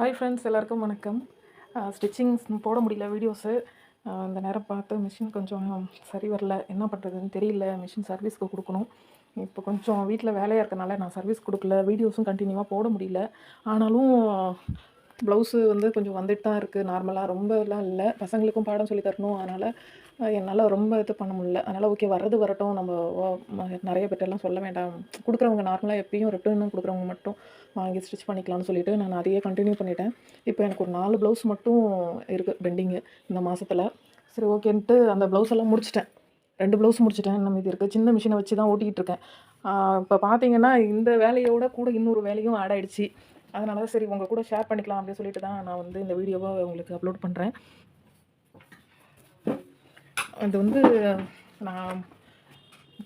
Hi friends எல்லாருக்கும் வணக்கம். Stitchings போட முடியல வீடியோஸு இந்த நேரம் பார்த்து மிஷின் கொஞ்சம் சரி வரல. என்ன பண்ணுறதுன்னு தெரியல. மிஷின் சர்வீஸ்க்கு கொடுக்கணும். இப்போ கொஞ்சம் வீட்டில் வேலையாக இருக்கனால நான் சர்வீஸ் கொடுக்கல. வீடியோஸும் கண்டினியூவாக போட முடியல. ஆனாலும் ப்ளவுஸு வந்து கொஞ்சம் வந்துட்டு தான் இருக்குது நார்மலாக ரொம்பலாம் இல்லை. பசங்களுக்கும் பாடம் சொல்லி தரணும். அதனால் என்னால் ரொம்ப இது பண்ண முடியல. அதனால் ஓகே வர்றது வரட்டும். நம்ம நிறைய பேர்ட்டெல்லாம் சொல்ல வேண்டாம். கொடுக்குறவங்க நார்மலாக எப்பயும் ரிட்டர்னும் கொடுக்குறவங்க மட்டும் வாங்கி ஸ்டிச் பண்ணிக்கலாம்னு சொல்லிட்டு நான் அதையே கண்டினியூ பண்ணிட்டேன். இப்போ எனக்கு ஒரு நாலு ப்ளவுஸ் மட்டும் இருக்குது பெண்டிங்கு இந்த மாதத்தில் சரி ஓகேன்ட்டு அந்த ப்ளவுஸ் எல்லாம் முடிச்சிட்டேன். ரெண்டு ப்ளவுஸ் முடிச்சிட்டேன். நம்ம இது இருக்குது சின்ன மிஷினை வச்சு தான் ஓட்டிக்கிட்டு இருக்கேன். இப்போ பார்த்தீங்கன்னா இந்த வேலையோட கூட இன்னொரு வேலையும் ஆட் ஆகிடுச்சி அதனால தான் சரி உங்கள் கூட ஷேர் பண்ணிக்கலாம் அப்படின்னு சொல்லிட்டு தான் நான் வந்து இந்த வீடியோவை உங்களுக்கு அப்லோட் பண்ணுறேன் அது வந்து நான்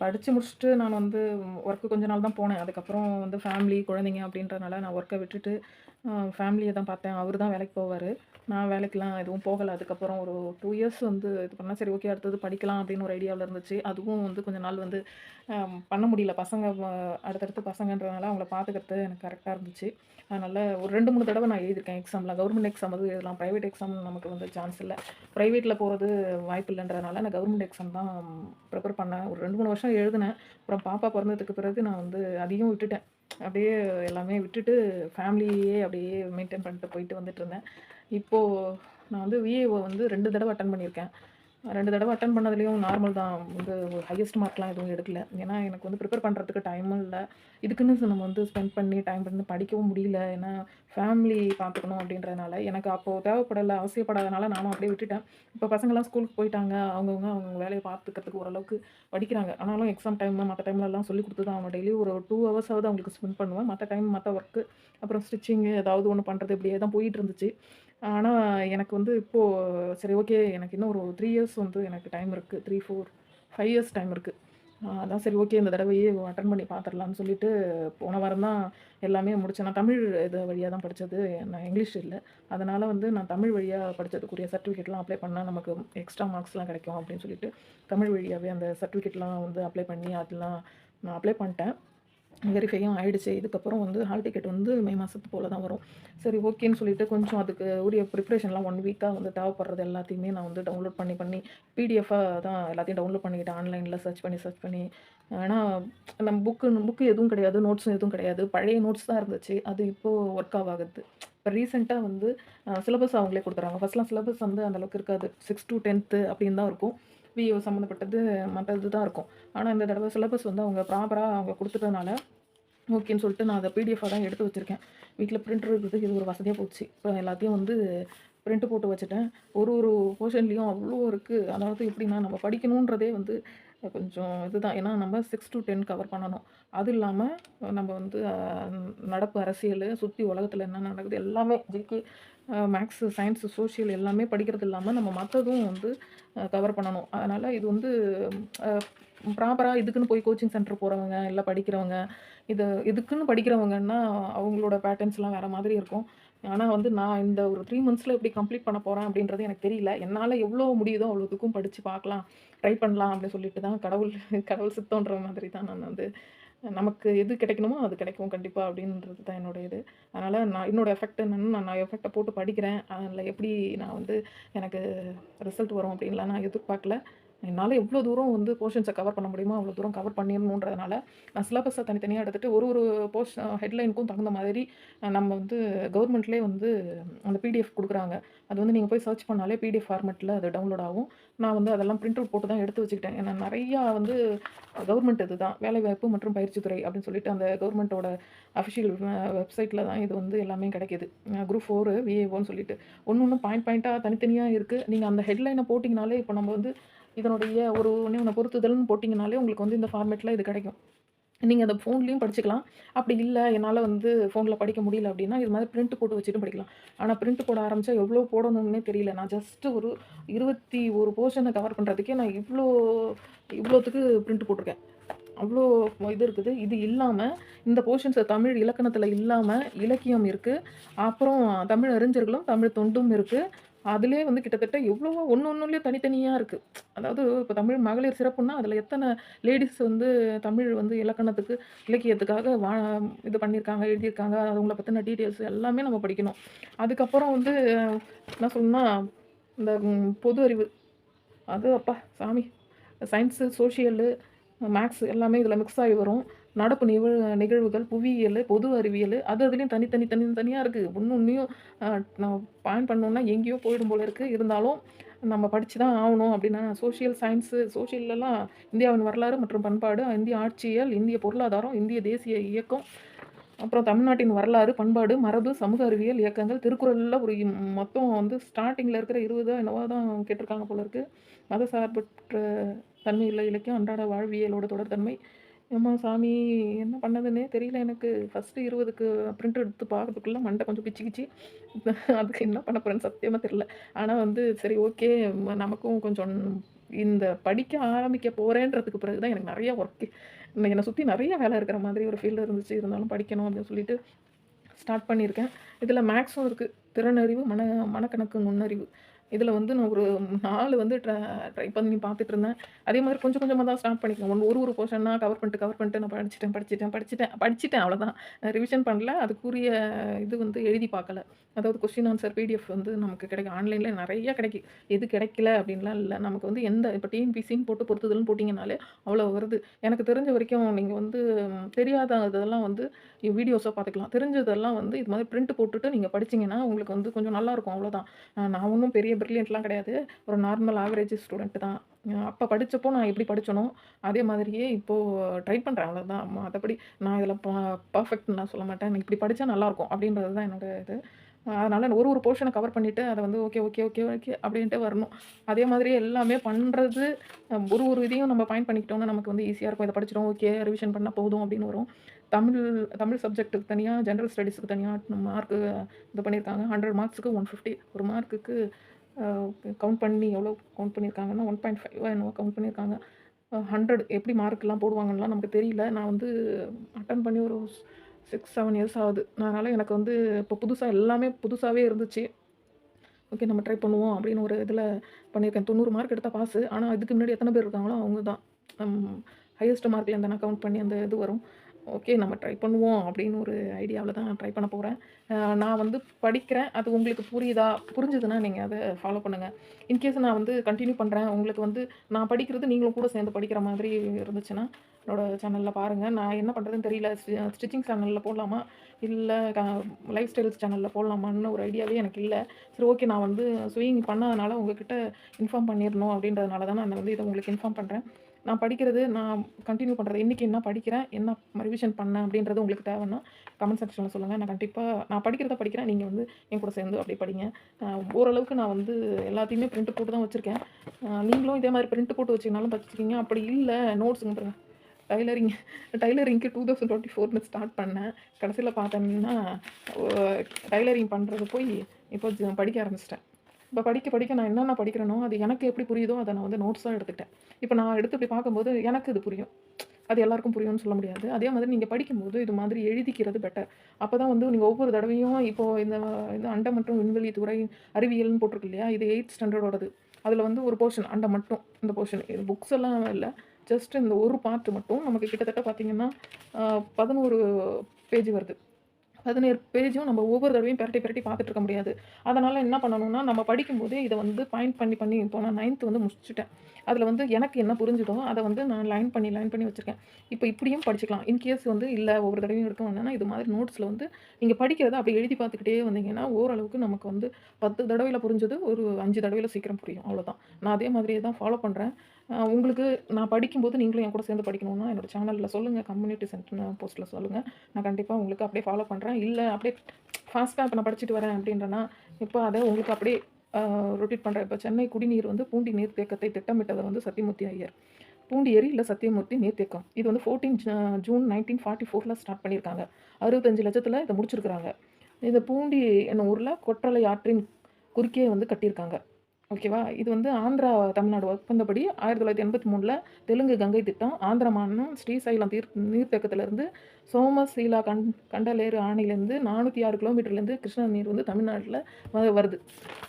படித்து முடிச்சுட்டு நான் வந்து ஒர்க்கு கொஞ்ச நாள் தான் போனேன். அதுக்கப்புறம் வந்து ஃபேமிலி குழந்தைங்க அப்படின்றனால நான் ஒர்க்கை விட்டுட்டு ஃபேமிலியை தான் பார்த்தேன். அவர் தான் வேலைக்கு போவார். நான் வேலைக்கெலாம் எதுவும் போகலை. அதுக்கப்புறம் ஒரு டூ இயர்ஸ் வந்து இது பண்ணால் சரி ஓகே அடுத்தது படிக்கலாம் அப்படின்னு ஒரு ஐடியாவில் இருந்துச்சு. அதுவும் வந்து கொஞ்ச நாள் வந்து பண்ண முடியல. பசங்க அடுத்தடுத்து பசங்கன்றதுனால அவங்கள பார்த்துக்கிறது எனக்கு கரெக்டாக இருந்துச்சு. அதனால் ஒரு ரெண்டு மூணு தடவை நான் எழுதியிருக்கேன் எக்ஸாமில் கவர்மெண்ட் எக்ஸாம் வந்து எழுதலாம் ப்ரைவேட் எக்ஸாம் நமக்கு வந்து சான்ஸ் இல்லை. ப்ரைவேட்டில் போகிறது வாய்ப்பு இல்லைன்றதுனால நான் கவர்மெண்ட் எக்ஸாம் தான் ப்ரிப்பேர் பண்ணேன். ஒரு ரெண்டு மூணு வருஷம் எழுதினேன். அப்புறம் பாப்பா பிறந்ததுக்கு பிறகு நான் வந்து அதையும் விட்டுட்டேன். அப்படியே எல்லாமே விட்டுட்டு ஃபேமிலியே அப்படியே மெயின்டைன் பண்ணிட்டு போயிட்டு வந்துட்டு இருந்தேன். இப்போது நான் வந்து விஏஓ வந்து ரெண்டு தடவை அட்டன் பண்ணியிருக்கேன். ரெண்டு தடவை அட்டன் பண்ணதுலேயும் நார்மல் தான். வந்து ஹையஸ்ட் மார்க்லாம் எதுவும் எடுக்கல. ஏன்னா எனக்கு வந்து ப்ரிப்பேர் பண்ணுறதுக்கு டைமும் இல்லை. இதுக்குன்னு நம்ம வந்து ஸ்பெண்ட் பண்ணி டைம் பண்ணி படிக்கவும் முடியல. ஏன்னா ஃபேமிலி பார்த்துக்கணும் அப்படின்றதுனால. எனக்கு அப்போது தேவைப்படலை அவசியப்படாதனால நானும் அப்படியே விட்டுட்டேன். இப்போ பசங்கள்லாம் ஸ்கூலுக்கு போயிட்டாங்க. அவங்கவுங்க அவங்க வேலையை பார்த்துக்கிறதுக்கு ஓரளவுக்கு படிக்கிறாங்க. ஆனாலும் எக்ஸாம் டைம் மற்ற டைம்லலாம் சொல்லி கொடுத்து தான் அவங்க டெய்லி ஒரு டூ ஹவர்ஸாவது அவங்களுக்கு ஸ்பெண்ட் பண்ணுவேன். மற்ற டைம் மற்ற ஒர்க்கு அப்புறம் ஸ்டிச்சிங்கு ஏதாவது ஒன்று பண்ணுறது இப்படியே தான் போயிட்டு இருந்துச்சு. ஆனால் எனக்கு வந்து இப்போது சரி ஓகே எனக்கு இன்னும் ஒரு த்ரீ இயர்ஸ் வந்து எனக்கு டைம் இருக்குது three four five years time இருக்குது அதான் சரி ஓகே இந்த தடவையே அட்டன் பண்ணி பார்த்துடலான்னு சொல்லிட்டு போன வாரம் தான் எல்லாமே முடித்தேன் நான் தமிழ் இது வழியாக தான் படித்தது நான் இங்கிலீஷ் இல்லை. அதனால் வந்து நான் தமிழ் வழியாக படித்ததுக்குரிய சர்டிஃபிகேட்லாம் அப்ளை பண்ணால் நமக்கு எக்ஸ்ட்ரா மார்க்ஸ்லாம் கிடைக்கும் அப்படின்னு சொல்லிட்டு தமிழ் வழியாகவே அந்த சர்டிஃபிகேட்லாம் வந்து அப்ளை பண்ணி அதெல்லாம் நான் அப்ளை பண்ணிட்டேன். வெரிஃபையும் ஆகிடுச்சு இதுக்கப்புறம் வந்து ஹால் டிக்கெட் வந்து மே மாதத்து போல் தான் வரும். சரி ஓகேன்னு சொல்லிட்டு கொஞ்சம் அதுக்கு உரிய ப்ரிப்ரேஷன்லாம் ஒன் வீக்காக வந்து தேவைப்படுறது எல்லாத்தையுமே நான் வந்து டவுன்லோட் பண்ணி பண்ணி பிடிஎஃபாக தான் எல்லாத்தையும் டவுன்லோட் பண்ணிக்கிட்டேன். ஆன்லைனில் சர்ச் பண்ணி சர்ச் பண்ணி. ஏன்னா நம்ம புக்கு புக்கு எதுவும் கிடையாது நோட்ஸும் எதுவும் கிடையாது. பழைய நோட்ஸ் தான் இருந்துச்சு. அது இப்போது ஒர்க் ஆகுது. இப்போ ரீசெண்டாக வந்து சிலபஸ் அவங்களே கொடுத்துறாங்க ஃபஸ்ட்லாம் சிலபஸ் வந்து அந்தளவுக்கு இருக்காது. சிக்ஸ் டு டென்த்து அப்படின்னு தான் இருக்கும். விஓ சம்மந்தப்பட்டது மற்ற தான் இருக்கும். ஆனால் இந்த தடவை சிலபஸ் வந்து அவங்க ப்ராப்பராக அவங்க கொடுத்துட்டதுனால ஓகேன்னு சொல்லிட்டு நான் அதை பிடிஎஃபாக தான் எடுத்து வச்சுருக்கேன். வீட்டில் பிரிண்டர் இருக்கிறதுக்கு இது ஒரு வசதியாக போச்சு. இப்போ எல்லாத்தையும் வந்து பிரிண்ட் போட்டு வச்சுட்டேன். ஒரு ஒரு போர்ஷன்லேயும் அவ்வளோ இருக்குது அதாவது எப்படின்னா நம்ம படிக்கணுன்றதே வந்து கொஞ்சம் இதுதான். ஏன்னா நம்ம சிக்ஸ் டு டென் கவர் பண்ணணும். அது இல்லாமல் நம்ம வந்து நடப்பு அரசியல் சுற்றி உலகத்தில் என்ன நடக்குது எல்லாமே ஜிகே மேக்ஸு சயின்ஸு சோஷியல் எல்லாமே படிக்கிறது இல்லாமல் நம்ம மற்றதும் வந்து கவர் பண்ணணும். அதனால் இது வந்து ப்ராப்பராக இதுக்குன்னு போய் கோச்சிங் சென்டர் போகிறவங்க இல்லை படிக்கிறவங்க இது இதுக்குன்னு படிக்கிறவங்கன்னா அவங்களோட பேட்டர்ன்ஸ்லாம் வேறு மாதிரி இருக்கும். ஆனால் வந்து நான் இந்த ஒரு த்ரீ மந்த்ஸில் எப்படி கம்ப்ளீட் பண்ண போகிறேன் அப்படின்றது எனக்கு தெரியல. என்னால் எவ்வளோ முடியுதோ அவ்வளோத்துக்கும் படித்து பார்க்கலாம் ட்ரை பண்ணலாம் அப்படின்னு சொல்லிட்டு தான் கடவுள் கடவுள் சித்தன்ற மாதிரி தான் நான் வந்து நமக்கு எது கிடைக்கணுமோ அது கிடைக்கும் கண்டிப்பாக அப்படின்றது தான் என்னுடைய இது. அதனால் நான் என்னோடய எஃபெக்ட் என்னன்னு நான் நான் எஃபெக்டை போட்டு படிக்கிறேன். அதில் எப்படி நான் வந்து எனக்கு ரிசல்ட் வரும் அப்படின்லாம் நான் எதிர்பார்க்கல. என்னால் எவ்வளோ தூரம் வந்து போர்ஷன்ஸை கவர் பண்ண முடியுமோ அவ்வளோ தூரம் கவர் பண்ணிடணுன்றதுனால நான் சிலபஸை தனித்தனியாக எடுத்துகிட்டு ஒரு ஒரு போர்ஷன் ஹெட்லைனுக்கும் தகுந்த மாதிரி நம்ம வந்து கவர்மெண்ட்லேயே வந்து அந்த பிடிஎஃப் கொடுக்குறாங்க. அது வந்து நீங்கள் போய் சர்ச் பண்ணாலே பிடிஎஃப் ஃபார்மெட்டில் அது டவுன்லோட் ஆகும். நான் வந்து அதெல்லாம் பிரிண்ட் அவுட் போட்டு தான் எடுத்து வச்சுக்கிட்டேன். ஏன்னா நிறையா வந்து கவர்மெண்ட் இது தான் வேலைவாய்ப்பு மற்றும் பயிற்சித்துறை அப்படின்னு சொல்லிட்டு அந்த கவர்மெண்ட்டோட அஃபிஷியல் வெப்சைட்டில் தான் இது வந்து எல்லாமே கிடைக்கிது. குரூப் ஃபோரு விஏஓன்னு சொல்லிட்டு. ஒன்று ஒன்று பாயிண்ட் பாயிண்ட்டாக தனித்தனியாக இருக்குது நீங்கள் அந்த ஹெட்லைனை போட்டிங்கனாலே இப்போ நம்ம வந்து இதனுடைய ஒரு ஒன்று ஒன்று பொருத்துதல்னு போட்டிங்கனாலே உங்களுக்கு வந்து இந்த ஃபார்மேட்டில் இது கிடைக்கும். நீங்கள் அதை ஃபோன்லேயும் படிச்சுக்கலாம். அப்படி இல்லை என்னால் வந்து ஃபோனில் படிக்க முடியல அப்படின்னா இது மாதிரி பிரிண்ட் போட்டு வச்சுட்டு படிக்கலாம். ஆனால் பிரிண்ட் போட ஆரம்பித்தா எவ்வளோ போடணும்னே தெரியல. நான் ஜஸ்ட்டு ஒரு இருபத்தி ஒரு போர்ஷனை கவர் பண்ணுறதுக்கே நான் இவ்வளோ இவ்வளோத்துக்கு பிரிண்ட் போட்டிருக்கேன். அவ்வளோ இது இருக்குது. இது இல்லாமல் இந்த போர்ஷன்ஸை தமிழ் இலக்கணத்தில் இல்லாமல் இலக்கியம் இருக்குது அப்புறம் தமிழ் அறிஞர்களும் தமிழ் தொண்டும் இருக்குது அதிலே வந்து கிட்டத்தட்ட எவ்வளவோ ஒன்று ஒன்றுலேயே தனித்தனியாக இருக்குது அதாவது இப்போ தமிழ் மகளிர் சிறப்புன்னா, அதில் எத்தனை லேடிஸ் வந்து தமிழ் வந்து இலக்கணத்துக்கு, இலக்கியத்துக்காக வா இது பண்ணியிருக்காங்க, எழுதியிருக்காங்க. அவங்கள பற்றின டீட்டெயில்ஸ் எல்லாமே நம்ம படிக்கணும். அதுக்கப்புறம் வந்து என்ன சொல்லணும்னா, இந்த பொது அறிவு. அது அப்பா சாமி! சயின்ஸு, சோஷியலு மேக்ஸ் எல்லாமே இதில் மிக்ஸ் ஆகி வரும். நடப்பு நிகழ் நிகழ்வுகள், புவியியல் பொது அறிவியல் அது அதுலேயும் தனி தனி தனி தனியா இருக்கு. ஒண்ணு நான் பாயிண்ட் பண்ணோம்னா எங்கேயோ போயிடும் போல இருக்குது இருந்தாலும் நம்ம படித்து தான் ஆகணும் அப்படின்னா சோஷியல் சயின்ஸு சோஷியல்லலாம் இந்தியாவின் வரலாறு மற்றும் பண்பாடு, இந்திய ஆட்சியல் இந்திய பொருளாதாரம், இந்திய தேசிய இயக்கம், அப்புறம் தமிழ்நாட்டின் வரலாறு, பண்பாடு, மரபு, சமூக அறிவியல் இயக்கங்கள், திருக்குறள்ல ஒரு மொத்தம் வந்து ஸ்டார்டிங்கில் இருக்கிற 20 என்னவோ தான் கேட்டிருக்காங்க போல இருக்கு. தன்மை தன்மையுள்ள இலக்கியம், அன்றாட வாழ்வியலோட தொடர்தன்மை. எம்மா சாமி! என்ன பண்ணதுன்னே தெரியல எனக்கு. ஃபஸ்ட்டு இருபதுக்கு பிரிண்ட் எடுத்து பார்க்கறதுக்குள்ளே மண்டை கொஞ்சம் பிச்சுக்கிச்சு. அதுக்கு என்ன பண்ண போகிறேன்னு சத்தியமாக தெரியல. ஆனால் வந்து சரி ஓகே நமக்கும் கொஞ்சம் இந்த படிக்க ஆரம்பிக்க போகிறேன்றதுக்கு பிறகு தான் எனக்கு நிறைய ஒர்க்கு என்னை சுற்றி நிறைய வேலை இருக்கிற மாதிரி ஒரு ஃபீல்டு இருந்துச்சு. இருந்தாலும் படிக்கணும் அப்படின்னு சொல்லிட்டு ஸ்டார்ட் பண்ணியிருக்கேன். இதில் மேக்ஸும் இருக்குது திறனறிவு, மன மனக்கணக்கு நுண்ணறிவு. இதில் வந்து நான் ஒரு நாலு வந்து ட்ரை ட்ரை பண்ணி பார்த்துட்டுருந்தேன். அதே மாதிரி கொஞ்சம் கொஞ்சமாக தான் ஸ்டார்ட் பண்ணிக்கணும் ஒன் ஒரு ஒரு போர்ஷனா கவர் பண்ணிட்டு, கவர் பண்ணிட்டு நான் படிச்சுட்டேன், படிச்சுட்டேன், படிச்சுட்டேன், படிச்சுட்டேன் அவ்வளோதான். ரிவிஷன் பண்ணல. அதுக்குரிய இது வந்து எழுதி பார்க்கல. அதாவது கொஸ்டின் ஆன்சர் பிடிஎஃப் வந்து நமக்கு கிடைக்கும். ஆன்லைனில் நிறைய கிடைக்கு. எது கிடைக்கல அப்படின்லாம் இல்லை நமக்கு வந்து எந்த இப்போ டிஎன்பிசின்னு போட்டு பொறுத்துதல்னு போட்டிங்கனாலே அவ்வளோ வருது. எனக்கு தெரிஞ்ச வரைக்கும் நீங்கள் வந்து தெரியாத இதெல்லாம் வந்து வீடியோஸாக பார்த்துக்கலாம். தெரிஞ்சதெல்லாம் வந்து இது மாதிரி பிரிண்ட் போட்டுட்டு நீங்கள் படிச்சிங்கன்னா உங்களுக்கு வந்து கொஞ்சம் நல்லாயிருக்கும் அவ்வளோதான். நான் ஒன்றும் பெரிய பிரில்லியன்ட்லாம் கிடையாது. ஒரு நார்மல் ஆவரேஜ் ஸ்டூடண்ட் தான். அப்போ படித்தப்போ நான் எப்படி படிச்சேனோ, அதே மாதிரியே இப்போது ட்ரை பண்ணுறேன் அவ்வளோதான். மற்றபடி நான் இதில் ப பர்ஃபெக்ட் நான் சொல்ல மாட்டேன். இப்படி படித்தா நல்லாயிருக்கும் அப்படின்றது தான் என்னோட இது. அதனால் ஒரு ஒரு போர்ஷனை கவர் பண்ணிவிட்டு அதை வந்து ஓகே, ஓகே, ஓகே, ஓகே அப்படின்ட்டு வரணும். அதே மாதிரியே எல்லாமே பண்ணுறது ஒரு ஒரு இதையும் நம்ம பாயிண்ட் பண்ணிக்கிட்டோம்னா, நமக்கு வந்து ஈஸியாக இருக்கும். இதை படிச்சிடும் ஓகே ரிவிஷன் பண்ணால் போதும் அப்படின்னு வரும். தமிழ் தமிழ் சப்ஜெக்ட்டுக்கு தனியாக ஜென்ரல் ஸ்டடீஸுக்கு தனியாக மார்க்கு இது பண்ணியிருக்காங்க. 100 மார்க்ஸ்க்கு 150 ஒரு மார்க்குக்கு கவுண்ட் பண்ணி எவ்வளோ கவுண்ட் பண்ணியிருக்காங்கன்னா, 1.5 என்னவோ கவுண்ட் பண்ணியிருக்காங்க. 100 எப்படி மார்க்லாம் போடுவாங்கன்னுலாம் நமக்கு தெரியல. நான் வந்து அட்டன் பண்ணி ஒரு 6, 7 இயர்ஸ் ஆகுது. அதனால் எனக்கு வந்து இப்போ புதுசாக எல்லாமே புதுசாகவே இருந்துச்சு. ஓகே நம்ம ட்ரை பண்ணுவோம் அப்படின்னு ஒரு இதில் பண்ணியிருக்கேன். 90 மார்க் எடுத்தால் பாஸு. ஆனால் இதுக்கு முன்னாடி எத்தனை பேர் இருக்காங்களோ அவங்க தான். ம் ஹையஸ்ட் அந்த இருந்தேனா கவுண்ட் பண்ணி அந்த இது வரும். ஓகே நம்ம ட்ரை பண்ணுவோம் அப்படின்னு ஒரு ஐடியாவில் தான் நான் ட்ரை பண்ண போகிறேன் நான் வந்து படிக்கிறேன். அது உங்களுக்கு புரியுதா? புரிஞ்சுதுன்னா நீங்கள் அதை ஃபாலோ பண்ணுங்கள் இன்கேஸ் நான் வந்து கண்டினியூ பண்ணுறேன் உங்களுக்கு வந்து நான் படிக்கிறது நீங்களும் கூட சேர்ந்து படிக்கிற மாதிரி இருந்துச்சுன்னா, என்னோட சேனலில் பாருங்கள் நான் என்ன பண்ணுறதுன்னு தெரியல. ஸ்டிச்சிங் சேனலில் போடலாமா? இல்லை லைஃப் ஸ்டைல்ஸ் சேனலில் போடலாமான்னு ஒரு ஐடியாவே எனக்கு இல்லை சரி ஓகே நான் வந்து ஸ்விங் பண்ணாதனால உங்ககிட்ட இன்ஃபார்ம் பண்ணிடணும் அப்படின்றதுனால தான் நான் வந்து இதை உங்களுக்கு இன்ஃபார்ம் பண்ணுறேன் நான் படிக்கிறது நான் கண்டினியூ பண்ணுறது இன்றைக்கி என்ன படிக்கிறேன், என்ன ரிவிஷன் பண்ணேன் அப்படின்றது உங்களுக்கு தேவைன்னா, கமெண்ட் செக்ஷனில் சொல்லுங்கள் நான் கண்டிப்பாக நான் படிக்கிறத படிக்கிறேன். நீங்கள் வந்து என் கூட சேர்ந்து அப்படி படிங்க. ஓரளவுக்கு நான் வந்து எல்லாத்தையுமே பிரிண்ட் போட்டு தான் வச்சுருக்கேன் நீங்களும் இதே மாதிரி பிரிண்ட் போட்டு வச்சீங்கனாலும் வச்சுக்கீங்க. அப்படி இல்லை நோட்ஸுங்க டைலரிங் டைலரிங்க்கு 2024ன்னு ஸ்டார்ட் பண்ணேன். கடைசியில் பார்த்தோம்னா, டைலரிங் பண்ணுறது போய் இப்போ ஜ படிக்க ஆரம்பிச்சிட்டேன் இப்போ படிக்க படிக்க நான் என்னென்ன படிக்கிறேனோ, அது எனக்கு எப்படி புரியுதோ அதை நான் வந்து நோட்ஸாக எடுத்துக்கிட்டேன். இப்போ நான் எடுத்து இப்படி பார்க்கும்போது எனக்கு இது புரியும். அது எல்லாருக்கும் புரியும்னு சொல்ல முடியாது. அதே மாதிரி நீங்கள் படிக்கும்போது இது மாதிரி எழுதிக்கிறது பெட்டர். அப்போ தான் வந்து நீங்கள் ஒவ்வொரு தடவையும் இப்போது இந்த இது அண்டை மற்றும் விண்வெளி துறை அறிவியல்னு போட்டிருக்கு இல்லையா? இது எயிட் ஸ்டாண்டர்டோடது. அதில் வந்து ஒரு போர்ஷன் அண்டை மட்டும். இந்த போர்ஷன் இது புக்ஸ் எல்லாம் இல்லை ஜஸ்ட் இந்த ஒரு பார்ட் மட்டும் நமக்கு கிட்டத்தட்ட பார்த்திங்கன்னா பதினோரு பேஜ் வருது. 17 பேஜும் நம்ம ஒவ்வொரு தடவையும் பெரட்டி பெரட்டி பார்த்துட்டு இருக்க முடியாது. அதனால் என்ன பண்ணணும்னா, நம்ம படிக்கும்போதே இதை வந்து பாயிண்ட் பண்ணி பண்ணி இப்போ நான் நைன்த்து வந்து முடிச்சுட்டேன். அதில் வந்து எனக்கு என்ன புரிஞ்சுதோ, அதை வந்து நான் லைன் பண்ணி லைன் பண்ணி வச்சுருக்கேன் இப்போ இப்படியும் படிச்சுக்கலாம். இன்கேஸ் வந்து இல்லை ஒவ்வொரு தடவையும் எடுக்க என்னன்னா இது மாதிரி நோட்ஸில் வந்து நீங்கள் படிக்கிறத அப்படி எழுதி பார்த்துக்கிட்டே வந்தீங்கன்னா, ஓரளவுக்கு நமக்கு வந்து பத்து தடவையில் புரிஞ்சது ஒரு அஞ்சு தடவையில் சீக்கிரம் புரியும். அவ்வளோதான். நான் அதே மாதிரியே தான் ஃபாலோ பண்ணுறேன் உங்களுக்கு நான் படிக்கும்போது நீங்களும் என் கூட சேர்ந்து படிக்கணும்னா, என்னோட சேனலில் சொல்லுங்கள் கம்யூனிட்டி சென்டர்னு போஸ்ட்டில் சொல்லுங்கள் நான் கண்டிப்பாக உங்களுக்கு அப்படியே ஃபாலோ பண்ணுறேன் இல்லை அப்படியே ஃபாஸ்ட்டாக இப்போ நான் படிச்சுட்டு வரேன் அப்படின்றனா இப்போ அதை உங்களுக்கு அப்படியே ரொட்டேட் பண்ணுறேன் இப்போ சென்னை குடிநீர் வந்து பூண்டி நீர்த்தேக்கத்தை திட்டமிட்டதை வந்து சத்தியமூர்த்தி ஐயர். பூண்டி ஏரி இல்லை சத்தியமூர்த்தி நீர்த்தேக்கம். இது வந்து ஃபோர்டீன் ஜூன் நைன்டீன் ஃபார்ட்டி ஃபோரில் ஸ்டார்ட் பண்ணியிருக்காங்க. அறுபத்தஞ்சு லட்சத்தில் இதை முடிச்சிருக்காங்க. இந்த பூண்டி என்னும் ஊரில் கொற்றலை ஆற்றின் குறுக்கே வந்து கட்டியிருக்காங்க. ஓகேவா? இது வந்து ஆந்திரா தமிழ்நாடு ஒப்பந்தப்படி ஆயிரத்தி தொள்ளாயிரத்தி எண்பத்தி மூணில் தெலுங்கு கங்கை திட்டம் ஆந்திர மாநிலம் ஸ்ரீசைலம் தீர் நீர்த்தேக்கத்திலிருந்து சோமசீலா கண் கண்டலேறு ஆணையிலேருந்து நானூற்றி ஆறு கிலோமீட்டர்லேருந்து கிருஷ்ணா நீர் வந்து தமிழ்நாட்டில் வ வருது.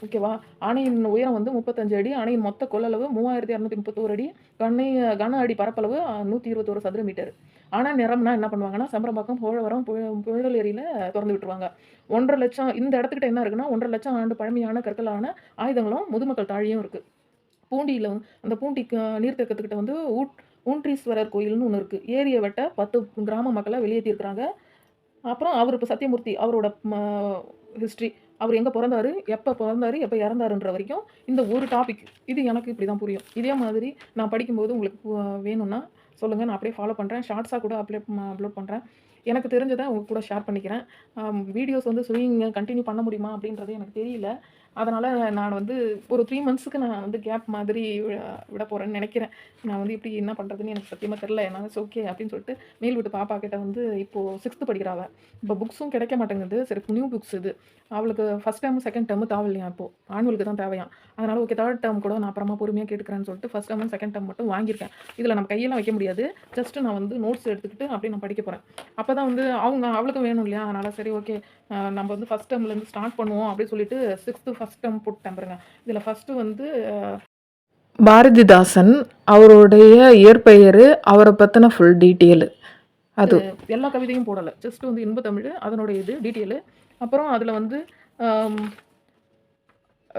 ஓகேவா அணையின் உயரம் வந்து முப்பத்தஞ்சு அடி அணையின் மொத்த கொள்ளளவு மூவாயிரத்தி இரநூத்தி முப்பத்தோரு அடி கண்ணை கன அடி பரப்பளவு நூற்றி இருபத்தோரு சதுர மீட்டர். ஆனால் நிறம்னா என்ன பண்ணுவாங்கன்னா சம்பரம்பாக்கம் போழவரம் புழ- புழல் ஏரியில் திறந்து விட்டுருவாங்க. ஒன்றரை லட்சம் இந்த இடத்துக்கிட்ட என்ன இருக்குன்னா ஒன்றரை லட்சம் ஆண்டு பழமையான கற்களான ஆயுதங்களும் முதுமக்கள் தாழியும் இருக்குது பூண்டியில் அந்த பூண்டி நீர்த்தேக்கத்துக்கிட்ட வந்து ஊட் ஊன்றீஸ்வரர் கோயில்னு ஒன்று இருக்குது ஏரியை வெட்ட பத்து கிராம மக்களை வெளியேற்றிருக்கிறாங்க அப்புறம் அவர் இப்போ சத்தியமூர்த்தி அவரோட ஹிஸ்ட்ரி அவர் எங்கே பிறந்தாரு? எப்போ பிறந்தாரு? எப்போ இறந்தாருன்ற வரைக்கும் இந்த ஒரு டாபிக் இது எனக்கு இப்படி தான் புரியும். இதே மாதிரி நான் படிக்கும்போது உங்களுக்கு வேணும்னா சொல்லுங்கள் நான் அப்படியே ஃபாலோ பண்ணுறேன் ஷார்ட்ஸாக கூட அப்ளை அப்லோட் பண்ணுறேன் எனக்கு தெரிஞ்சதை உங்கள் கூட ஷேர் பண்ணிக்கிறேன். வீடியோஸ் வந்து ஸ்விங் கண்டினியூ பண்ண முடியுமா அப்படின்றது எனக்கு தெரியல. அதனால் நான் வந்து ஒரு த்ரீ மந்த்ஸுக்கு நான் வந்து கேப் மாதிரி விட போகிறேன்னு நினைக்கிறேன். நான் வந்து இப்படி என்ன பண்ணுறதுன்னு எனக்கு சத்தியமாக தெரில என்னால் ஓகே அப்படின்னு சொல்லிட்டு மேல் வீட்டு பாப்பா கிட்ட வந்து இப்போது சிக்ஸ்த்து படிக்கிறாவ. இப்போ புக்ஸும் கிடைக்க மாட்டேங்குது. சரி நியூ புக்ஸ் இது. அவளுக்கு ஃபஸ்ட் டேர்ம் செகண்ட் டேர்மு தேவையில்லையா இப்போது ஆனுவலுக்கு தான் தேவையாம். அதனால் ஓகே தேர்ட் டேர்ம் கூட நான் அப்புறமா பொறுமையாக கேட்டுக்கிறேன்னு சொல்லிட்டு ஃபஸ்ட் டேர்ம் செகண்ட் டேர்ம் மட்டும் வாங்கியிருக்கேன். இதில் நம்ம கையெல்லாம் வைக்க முடியாது. ஜஸ்ட்டு நான் வந்து நோட்ஸ் எடுத்துக்கிட்டு அப்படியே நான் படிக்க போகிறேன் அப்போ தான் வந்து அவங்க அவளுக்கும் வேணும் இல்லையா? அதனால் சரி ஓகே நம்ம வந்து ஃபஸ்ட் டேர்ம்லேருந்து ஸ்டார்ட் பண்ணுவோம் அப்படின்னு சொல்லிட்டு சிக்ஸ்த்து ஃபஸ்ட் டேர்ம் போட்டேன் பாருங்க. இதில் ஃபஸ்ட்டு வந்து பாரதிதாசன் அவருடைய இயற்பெயர் அவரை பற்றின ஃபுல் டீட்டெயில் அது. எல்லா கவிதையும் போடலை. ஜஸ்ட் வந்து இன்பத்தமிழ் அதனுடைய இது டீட்டெயிலு அப்புறம் அதில் வந்து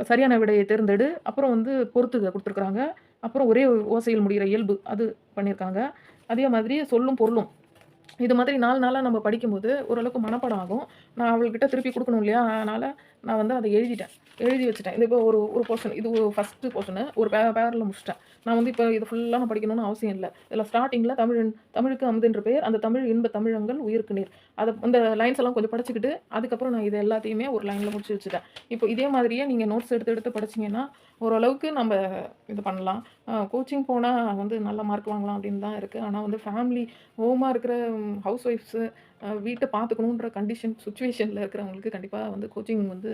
சரியான விடையை தேர்ந்தெடு. அப்புறம் வந்து பொறுத்துக கொடுத்துருக்குறாங்க. அப்புறம் ஒரே ஓசையில் முடிகிற இயல்பு அது பண்ணியிருக்காங்க. அதே மாதிரி சொல்லும் பொருளும். இது மாதிரி நாலு நாளாக நம்ம படிக்கும்போது ஓரளவுக்கு மனப்படம் ஆகும். நான் அவள்கிட்ட திருப்பி கொடுக்கணும் இல்லையா? அதனால் நான் வந்து அதை எழுதிட்டேன். எழுதி வச்சுட்டேன். இது இப்போ ஒரு ஒரு போர்ஷன் இது ஒரு ஃபஸ்ட்டு போர்ஷனு ஒரு பே பேரில் முடிச்சிட்டேன். நான் வந்து இப்போ இது ஃபுல்லாக நான் படிக்கணும்னு அவசியம் இல்லை. இதில் ஸ்டார்டிங்கில் தமிழ் தமிழுக்கு அமுதுன்ற பேர் அந்த தமிழ் இன்ப தமிழங்கள் உயிருக்கு நீர். அதை அந்த லைன்ஸ் எல்லாம் கொஞ்சம் படிச்சுக்கிட்டு அதுக்கப்புறம் நான் இது எல்லாத்தையுமே ஒரு லைனில் முடிச்சு வச்சுட்டேன். இப்போ இதே மாதிரியே நீங்கள் நோட்ஸ் எடுத்து எடுத்து படிச்சீங்கன்னா ஓரளவுக்கு நம்ம இது பண்ணலாம். கோச்சிங் போனால் வந்து நல்ல மார்க் வாங்கலாம் அப்படின்னு தான் இருக்குது ஆனால் வந்து ஃபேமிலி ஹோமாக இருக்கிற ஹவுஸ் ஒய்ஃப்ஸு வீட்டை பார்த்துக்கணுன்ற கண்டிஷன் சுச்சுவேஷனில் இருக்கிறவங்களுக்கு கண்டிப்பாக வந்து கோச்சிங் வந்து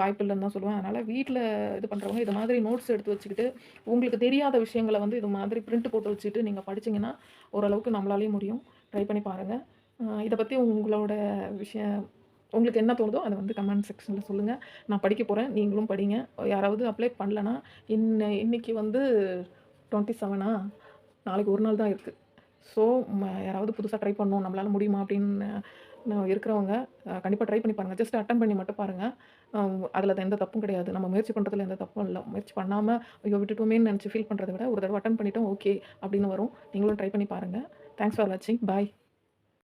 வாய்ப்பு இல்லைன்னு தான் சொல்லுவேன். அதனால் வீட்டில் இது பண்ணுறவங்க இது மாதிரி நோட்ஸ் எடுத்து வச்சுக்கிட்டு உங்களுக்கு தெரியாத விஷயங்களை வந்து இது மாதிரி பிரிண்ட் போட்டு வச்சுட்டு நீங்கள் படிச்சீங்கன்னா ஓரளவுக்கு நம்மளாலேயும் முடியும். ட்ரை பண்ணி பாருங்கள் இதை பற்றி உங்களோட விஷயம் உங்களுக்கு என்ன தோணுதோ அதை வந்து கமெண்ட் செக்ஷனில் சொல்லுங்கள் நான் படிக்க போகிறேன் நீங்களும் படிங்க. யாராவது அப்ளை பண்ணலனா இன்ன இன்னைக்கு வந்து டுவெண்ட்டி செவனா நாளைக்கு ஒரு நாள் தான் இருக்குது ஸோ யாராவது புதுசாக ட்ரை பண்ணணும். நம்மளால் முடியுமா அப்படின்னு நான் இருக்கிறவங்க கண்டிப்பாக ட்ரை பண்ணி பாருங்கள் ஜஸ்ட் அட்டன் பண்ணி மட்டும் பாருங்கள் அதில் எந்த தப்பும் கிடையாது. நம்ம முயற்சி பண்ணுறதுல எந்த தப்பும் இல்லை. முயற்சி பண்ணாமல் ஐயோ விட்டுட்டோமேன்னு நினச்சி ஃபீல் பண்ணுறத விட ஒரு தடவை அட்டன் பண்ணிட்டோம் ஓகே அப்படின்னு வரும். நீங்களும் ட்ரை பண்ணி பாருங்கள் தேங்க்ஸ் ஃபார் வாட்சிங் பாய்